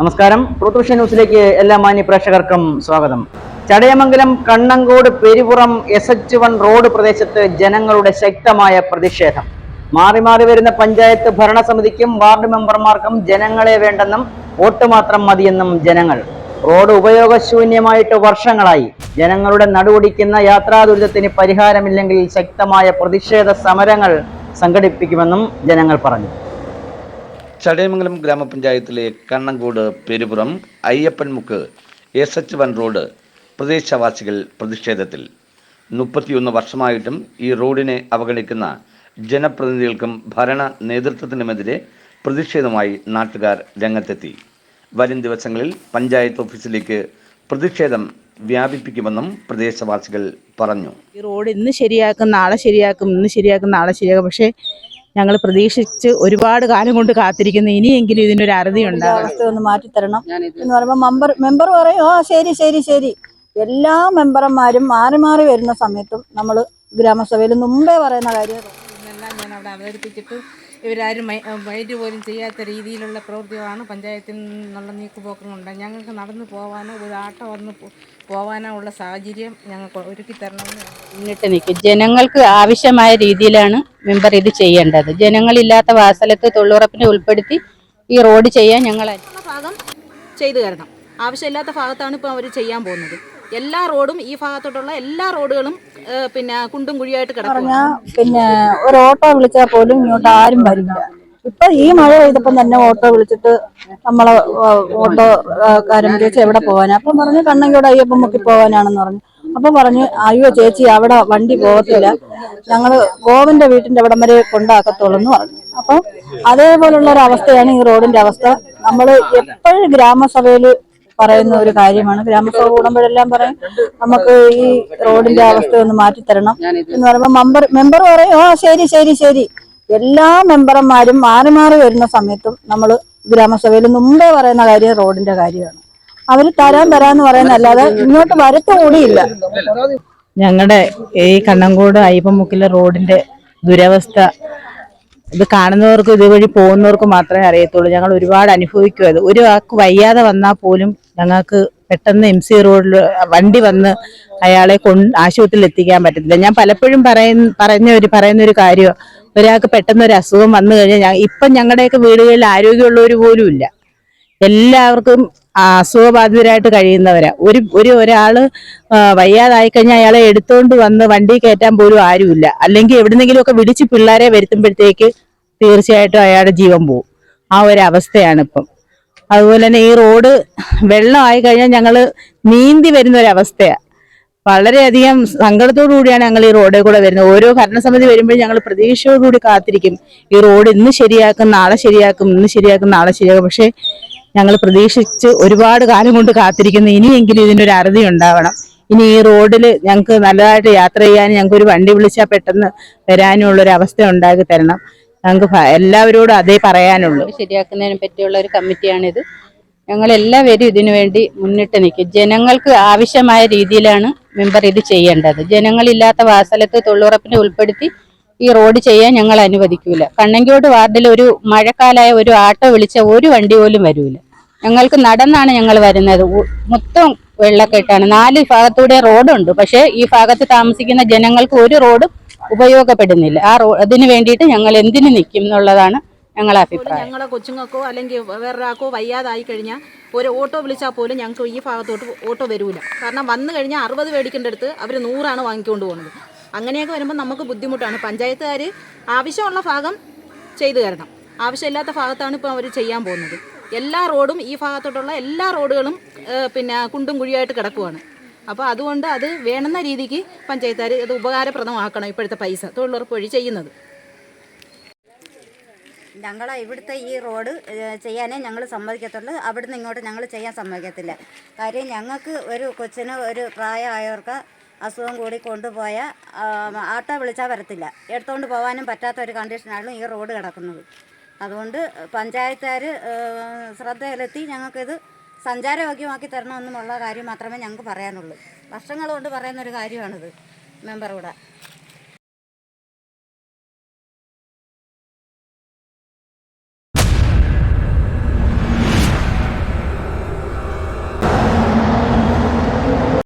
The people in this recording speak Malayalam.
നമസ്കാരം. ട്രൂത്ത് ന്യൂസിലേക്ക് എല്ലാ മാന്യ പ്രേക്ഷകർക്കും സ്വാഗതം. Chadayamangalam Kannankode Perupuram S H one road പ്രദേശത്ത് ജനങ്ങളുടെ ശക്തമായ പ്രതിഷേധം. മാറി മാറി വരുന്ന പഞ്ചായത്ത് ഭരണസമിതിക്കും വാർഡ് മെമ്പർമാർക്കും ജനങ്ങളെ വേണ്ടെന്നും വോട്ട് മാത്രം മതിയെന്നും ജനങ്ങൾ. റോഡ് ഉപയോഗശൂന്യമായിട്ട് വർഷങ്ങളായി. ജനങ്ങളുടെ നടുവൊടിക്കുന്ന യാത്രാ ദുരിതത്തിന് പരിഹാരമില്ലെങ്കിൽ ശക്തമായ പ്രതിഷേധ സമരങ്ങൾ സംഘടിപ്പിക്കുമെന്നും ജനങ്ങൾ പറഞ്ഞു. ചടയമംഗലം ഗ്രാമപഞ്ചായത്തിലെ Kannankode Perupuram Ayyappanmukku S H one road പ്രദേശവാസികൾ പ്രതിഷേധത്തിൽ. മുപ്പത്തിയൊന്ന് വർഷമായിട്ടും ഈ റോഡിനെ അവഗണിക്കുന്ന ജനപ്രതിനിധികൾക്കും ഭരണ നേതൃത്വത്തിനുമെതിരെ പ്രതിഷേധമായി നാട്ടുകാർ രംഗത്തെത്തി. വരും ദിവസങ്ങളിൽ പഞ്ചായത്ത് ഓഫീസിലേക്ക് പ്രതിഷേധം വ്യാപിപ്പിക്കുമെന്നും പ്രദേശവാസികൾ പറഞ്ഞു. ഈ റോഡ് ഇന്ന് ശരിയാക്കും നാളെ ശരിയാക്കും ഇന്ന് ശരിയാക്കും നാളെ ശരിയാക്കും. പക്ഷേ ഞങ്ങൾ പ്രതീക്ഷിച്ച് ഒരുപാട് കാലം കൊണ്ട് കാത്തിരിക്കുന്നു. ഇനിയെങ്കിലും ഇതിനൊരു അറുതി ഉണ്ടാകണം മാറ്റി തരണം മാറ്റിത്തരണം. എന്ന് പറയുമ്പോൾ മെമ്പർ മെമ്പർ പറയും ഓ ശരി ശരി ശരി. എല്ലാ മെമ്പർമാരും മാറി മാറി വരുന്ന സമയത്തും നമ്മൾ ഗ്രാമസഭയിൽ മുമ്പേ പറയുന്ന കാര്യം ഇതെല്ലാം ഞാൻ അവിടെ അവതരിപ്പിച്ചിട്ട് ഇവരാരും മൈ- മൈൻഡ് പോലും ചെയ്യാത്ത രീതിയിലുള്ള പ്രവൃത്തികളാണ് പഞ്ചായത്തിൽ നിന്നുള്ള നീക്കുപോക്കങ്ങളുണ്ട്. ഞങ്ങൾക്ക് നടന്നു പോകാനോ ഒരു ആട്ടോ വന്ന് പോവാനോ പോകാനോ ഉള്ള സാഹചര്യം ഞങ്ങൾക്ക് ഒരുക്കി തരണമെന്ന് മുന്നിട്ട് നിൽക്കും. ജനങ്ങൾക്ക് ആവശ്യമായ രീതിയിലാണ് മെമ്പർ ഇത് ചെയ്യേണ്ടത്. ജനങ്ങളില്ലാത്ത വാസലത്ത് തൊഴിലുറപ്പിനെ ഉൾപ്പെടുത്തി ഈ റോഡ് ചെയ്യാൻ ഞങ്ങൾ ഉള്ള ഭാഗം ചെയ്തു തരണം. ആവശ്യമില്ലാത്ത ഭാഗത്താണ് ഇപ്പോൾ അവർ ചെയ്യാൻ പോകുന്നത്. എല്ലാ റോഡും ഈ ഭാഗത്തോട്ടുള്ള എല്ലാ റോഡുകളും പിന്നെ കുണ്ടും കുഴിയായിട്ട് കിടക്കും പിന്നെ ഒരു ഓട്ടോ വിളിച്ചാൽ പോലും ഇങ്ങോട്ട് ആരും വരില്ല. ഇപ്പൊ ഈ മഴ പെയ്തപ്പം തന്നെ ഓട്ടോ വിളിച്ചിട്ട് നമ്മളെ ഓട്ടോ ആ, കാരൻ ചേച്ചി എവിടെ പോകാനാ അപ്പം പറഞ്ഞു കണ്ണങ്കോട് അയ്യപ്പം മുക്കി പോകാനാണെന്ന് പറഞ്ഞു. അപ്പൊ പറഞ്ഞു അയ്യോ ചേച്ചി അവിടെ വണ്ടി പോകത്തില്ല. ഞങ്ങൾ ഗോവന്റെ വീട്ടിന്റെ അവിടം വരെ കൊണ്ടാക്കത്തുള്ളൂ എന്ന് പറഞ്ഞു. അപ്പം അതേപോലുള്ള ഒരു അവസ്ഥയാണ് ഈ റോഡിന്റെ അവസ്ഥ. നമ്മൾ എപ്പോഴും ഗ്രാമസഭയിൽ പറയുന്ന ഒരു കാര്യമാണ്. ഗ്രാമസഭ കൂടുമ്പോഴെല്ലാം പറയും നമുക്ക് ഈ റോഡിന്റെ അവസ്ഥ ഒന്ന് മാറ്റിത്തരണം എന്ന് പറയുമ്പോൾ മെമ്പർ മെമ്പർ പറയും ഓ ശരി ശരി ശരി. എല്ലാ മെമ്പർമാരും മാറി മാറി വരുന്ന സമയത്തും നമ്മൾ ഗ്രാമസഭയിൽ മുമ്പേ പറയുന്ന കാര്യം റോഡിന്റെ കാര്യമാണ്. അവർ തരാൻ തരാന്ന് പറയുന്നല്ലാതെ ഇങ്ങോട്ട് വരത്തുകൂടിയില്ല ഞങ്ങളുടെ ഈ കണ്ണങ്കോട് അയ്യപ്പമുക്കിലെ റോഡിന്റെ ദുരവസ്ഥ ഇത് കാണുന്നവർക്കും ഇതുവഴി പോകുന്നവർക്കും മാത്രമേ അറിയത്തുള്ളൂ. ഞങ്ങൾ ഒരുപാട് അനുഭവിക്കും അത്. ഒരു ആൾക്ക് വയ്യാതെ വന്നാൽ പോലും ഞങ്ങൾക്ക് പെട്ടെന്ന് എം സി റോഡിൽ വണ്ടി വന്ന് അയാളെ കൊണ്ട് ആശുപത്രിയിൽ എത്തിക്കാൻ പറ്റത്തില്ല. ഞാൻ പലപ്പോഴും പറയുന്ന പറഞ്ഞ ഒരു പറയുന്ന ഒരു കാര്യം ഒരാൾക്ക് പെട്ടെന്ന് ഒരു അസുഖം വന്നു കഴിഞ്ഞാൽ ഇപ്പം ഞങ്ങളുടെയൊക്കെ വീടുകളിൽ ആരോഗ്യമുള്ളവർ പോലും ഇല്ല. എല്ലാവർക്കും അസുഖബാധിതരായിട്ട് കഴിയുന്നവരാ. ഒരു ഒരു ഒരാൾ വയ്യാതായി കഴിഞ്ഞാൽ അയാളെ എടുത്തോണ്ട് വന്ന് വണ്ടി കയറ്റാൻ പോലും ആരുമില്ല. അല്ലെങ്കിൽ എവിടുന്നെങ്കിലും ഒക്കെ വിളിച്ച് പിള്ളേരെ വരുത്തുമ്പോഴത്തേക്ക് തീർച്ചയായിട്ടും അയാളുടെ ജീവൻ പോവും. ആ ഒരു അവസ്ഥയാണ് ഇപ്പം അതുപോലെ തന്നെ ഈ റോഡ് വെള്ളമായി കഴിഞ്ഞാൽ ഞങ്ങൾ നീന്തി വരുന്ന ഒരു അവസ്ഥയാ. വളരെയധികം കൂടിയാണ് ഞങ്ങൾ ഈ റോഡിൽ കൂടെ വരുന്നത്. ഓരോ ഭരണസമിതി വരുമ്പോഴും ഞങ്ങൾ പ്രതീക്ഷയോടുകൂടി കാത്തിരിക്കും. ഈ റോഡ് ഇന്ന് ശരിയാക്കും നാളെ ശരിയാക്കും ഇന്ന് ശരിയാക്കും നാളെ ശരിയാക്കും. പക്ഷേ ഞങ്ങൾ പ്രതീക്ഷിച്ച് ഒരുപാട് കാലം കൊണ്ട് കാത്തിരിക്കുന്നു. ഇനിയെങ്കിലും ഇതിനൊരു അറുതി ഉണ്ടാവണം. ഇനി ഈ റോഡിൽ ഞങ്ങൾക്ക് നല്ലതായിട്ട് യാത്ര ചെയ്യാൻ ഞങ്ങൾക്ക് ഒരു വണ്ടി വിളിച്ചാൽ പെട്ടെന്ന് വരാനുള്ള ഒരു അവസ്ഥ ഉണ്ടാക്കി തരണം. ഞങ്ങൾക്ക് എല്ലാവരോടും അതേ പറയാനുള്ളൂ. ശരിയാക്കുന്നതിനെ പറ്റിയുള്ള ഒരു കമ്മിറ്റിയാണിത്. ഞങ്ങൾ എല്ലാവരും ഇതിനു വേണ്ടി മുന്നിട്ട് നിൽക്കും. ജനങ്ങൾക്ക് ആവശ്യമായ രീതിയിലാണ് മെമ്പർ ഇത് ചെയ്യേണ്ടത്. ജനങ്ങളില്ലാത്ത വാസലത്ത് തൊഴിലുറപ്പിനെ ഉൾപ്പെടുത്തി ഈ റോഡ് ചെയ്യാൻ ഞങ്ങൾ അനുവദിക്കൂല. കണ്ണങ്കോട് വാർഡിൽ ഒരു മഴക്കാലായ ഒരു ആട്ടോ വിളിച്ച ഒരു വണ്ടി പോലും വരൂല. ഞങ്ങൾക്ക് നടന്നാണ് ഞങ്ങൾ വരുന്നത്. മൊത്തം വെള്ളക്കെട്ടാണ് നാല് ഭാഗത്തൂടെ റോഡുണ്ട്. പക്ഷേ ഈ ഭാഗത്ത് താമസിക്കുന്ന ജനങ്ങൾക്ക് ഒരു റോഡും ഉപയോഗപ്പെടുന്നില്ല. ആ റോ അതിന് വേണ്ടിയിട്ട് ഞങ്ങൾ എന്തിനു നിൽക്കും എന്നുള്ളതാണ് ഞങ്ങളെ അഭിപ്രായം. ഞങ്ങളെ കൊച്ചുങ്ങൾക്കോ അല്ലെങ്കിൽ വേറൊരാൾക്കോ വയ്യാതായി കഴിഞ്ഞാൽ ഒരു ഓട്ടോ വിളിച്ചാൽ പോലും ഞങ്ങൾക്ക് ഈ ഭാഗത്തോട്ട് ഓട്ടോ വരൂല. കാരണം വന്നു കഴിഞ്ഞാൽ അറുപത് മേടിക്കേണ്ട അടുത്ത് അവർ നൂറാണ് വാങ്ങിക്കൊണ്ട് പോകുന്നത്. അങ്ങനെയൊക്കെ വരുമ്പോൾ നമുക്ക് ബുദ്ധിമുട്ടാണ്. പഞ്ചായത്തുകാർ ആവശ്യമുള്ള ഭാഗം ചെയ്തു തരണം. ആവശ്യമില്ലാത്ത ഭാഗത്താണ് ഇപ്പോൾ അവർ ചെയ്യാൻ പോകുന്നത്. എല്ലാ റോഡും ഈ ഭാഗത്തോട്ടുള്ള എല്ലാ റോഡുകളും പിന്നെ കുണ്ടും കുഴിയായിട്ട് കിടക്കുവാണ്. അപ്പോൾ അതുകൊണ്ട് അത് വേണമെന്ന രീതിക്ക് പഞ്ചായത്തുകാർ അത് ഉപകാരപ്രദമാക്കണം ഇപ്പോഴത്തെ പൈസ തൊഴിലുറപ്പ് വഴി ചെയ്യുന്നത്. ഞങ്ങൾ ഇവിടുത്തെ ഈ റോഡ് ചെയ്യാനേ ഞങ്ങൾ സമ്മതിക്കത്തുള്ളൂ. അവിടുന്ന് ഇങ്ങോട്ട് ഞങ്ങൾ ചെയ്യാൻ സമ്മതിക്കത്തില്ല. കാര്യം ഞങ്ങൾക്ക് ഒരു കൊച്ചിന് ഒരു പ്രായമായവർക്ക് അസുഖം കൂടി കൊണ്ടുപോയ ആട്ടോ വിളിച്ചാൽ വരത്തില്ല. എടുത്തുകൊണ്ട് പോകാനും പറ്റാത്ത ഒരു കണ്ടീഷനാണ് ഈ റോഡ് കിടക്കുന്നത്. അതുകൊണ്ട് പഞ്ചായത്തുകാർ ശ്രദ്ധയിലെത്തി ഞങ്ങൾക്കിത് സഞ്ചാരയോഗ്യമാക്കി തരണമെന്നുമുള്ള കാര്യം മാത്രമേ ഞങ്ങൾക്ക് പറയാനുള്ളൂ. വർഷങ്ങൾ കൊണ്ട് പറയുന്നൊരു കാര്യമാണിത് മെമ്പർ കൂടെ